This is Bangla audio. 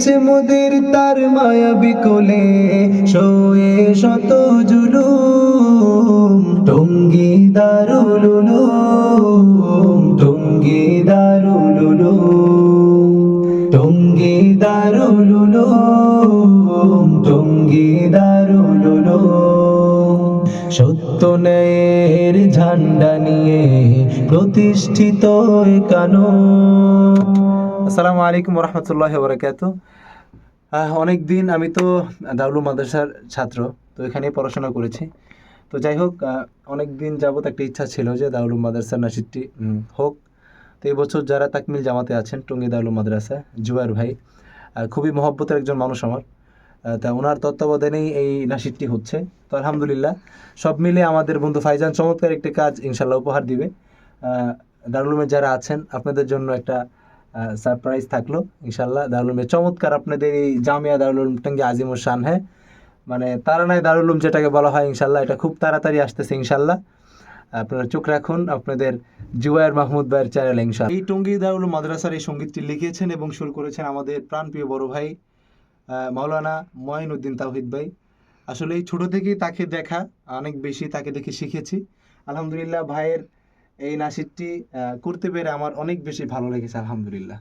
রেখেছে মোদের তার মায়া বিকলে শোয়ে শত জুলু টঙ্গি দারুলুলুম টঙ্গি দারুলুলুম টঙ্গি দারুলুলুম টঙ্গি দারুলুলুম। সত্য ন্যায়ের ঝান্ডা নিয়ে প্রতিষ্ঠিত একানো। আসসালামু আলাইকুম রহমতুল্লাহ বরকাত অনেক দিন আমি তো দাউলু মাদ্রাসার ছাত্র তো এখানেই পড়াশোনা করেছি। তো যাই হোক অনেক দিন যাবত একটা ইচ্ছা ছিল যে দাউলু মাদ্রাসার নাসিরটি হোক। তো এই বছর যারা তাকমিল জামাতে আছেন টঙ্গী দাউলু মাদ্রাসা জুয়ার ভাই খুবই মহব্বতের একজন মানুষ আমার। তা ওনার তত্ত্বাবধানেই এই নাসিরটি হচ্ছে। তো আলহামদুলিল্লাহ সব মিলে আমাদের বন্ধু ফাইজান চমৎকার একটি কাজ ইনশাল্লাহ উপহার দিবে। আহ, দারুলুমে যারা আছেন আপনাদের জন্য একটা সারপ্রাইজ থাকল ইনশাল্লাহ দারুল দারুলুমে চমৎকার আপনাদের এই জামিয়া দারুল উলুম টঙ্গী আজিমুর শান হ্যাঁ? মানে তারানায় দারুল উলুম যেটাকে বলা হয় ইনশাল্লাহ এটা খুব তাড়াতাড়ি আসতেছে ইনশাল্লাহ আপনারা চোখ রাখুন আপনাদের জুয়ার মাহমুদ ভাইয়ের চ্যানেল ইনশাল্লাহ এই টঙ্গী দারুল মাদ্রাসার এই সঙ্গীতটি লিখেছেন এবং সুর করেছেন আমাদের প্রাণপ্রিয় বড় ভাই আহ, মাওলানা মঈনুদ্দিন তাওহিদ ভাই। আসলে এই ছোট থেকেই তাকে দেখা অনেক বেশি তাকে দেখে শিখেছি। আলহামদুলিল্লাহ ভাইয়ের এই নাসিরটি করতে পেরে আমার অনেক বেশি ভালো লেগেছে আলহামদুলিল্লাহ।